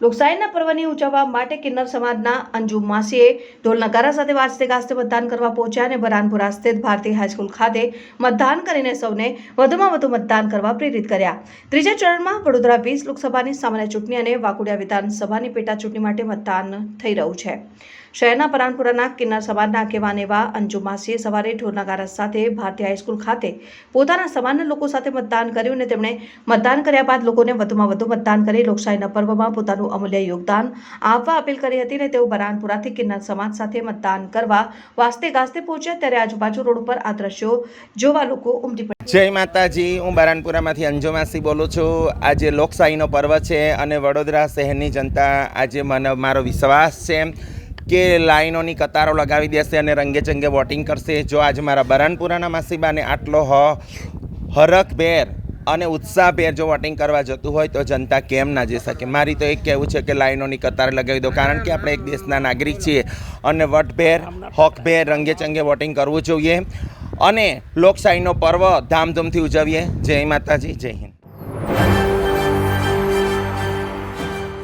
લોકશાહીના પર્વની ઉજવવા માટે કિન્નર સમાજના અંજુ માસીએ ઢોલ સાથે વાજતે ગાજતે મતદાન કરવા પહોંચ્યા અને બરાનપુરા સ્થિત ભારતીય હાઈસ્કૂલ ખાતે મતદાન કરીને સૌને વધુમાં વધુ મતદાન કરવા પ્રેરિત કર્યા. ત્રીજા ચરણમાં વડોદરા વીસ લોકસભાની સામાન્ય ચૂંટણી અને વાકુડિયા વિધાનસભાની પેટા ચૂંટણી માટે મતદાન થઈ રહ્યું છે. શહેરના પરાનપુરાના કિન્નર સમાજના આગેવાન એવા અંજુ માસીએ સવારે ઢોરનાગારા નગારા સાથે ભારતીય હાઈસ્કૂલ ખાતે પોતાના સમાજના લોકો સાથે મતદાન કર્યું અને તેમણે મતદાન કર્યા બાદ લોકોને વધુમાં વધુ મતદાન કરી લોકશાહીના પર્વમાં પોતાનું અમૂલ્ય યોગદાન આપવા અપીલ કરી હતી અને તેઓ બરાનપુરાથી કિન્નર સમાજ સાથે મતદાન કરવા વાસ્તે ગાસ્તે પહોંચ્યા ત્યારે આજુબાજુ રોડ ઉપર આ દ્રશ્યો જોવા લોકો ઉમટી પડ્યા. જય માતાજી, હું બરાનપુરામાંથી અંજુમાસી બોલું છું. આજે લોકશાહીનો પર્વ છે અને વડોદરા શહેરની જનતા આજે મને, મારો વિશ્વાસ છે કે લાઈનોની કતારો લગાવી દેશે અને રંગે ચંગે વોટિંગ કરશે. જો આજે મારા બરાનપુરાના માસીબાને આટલો હરખભેર અને ઉત્સાહભેર જો વોટિંગ કરવા જતું હોય તો જનતા કેમ ના જઈ શકે? મારી તો એક કહેવું છે કે લાઈનોની કતાર લગાવી દો, કારણ કે આપણે એક દેશના નાગરિક છીએ અને વટભેર, હોકભેર રંગે ચંગે વોટિંગ કરવું જોઈએ. અને લોકશાહીનો પર્વ ધામધૂમથી ઉજવીએ. જય માતાજી, જય હિન્દ.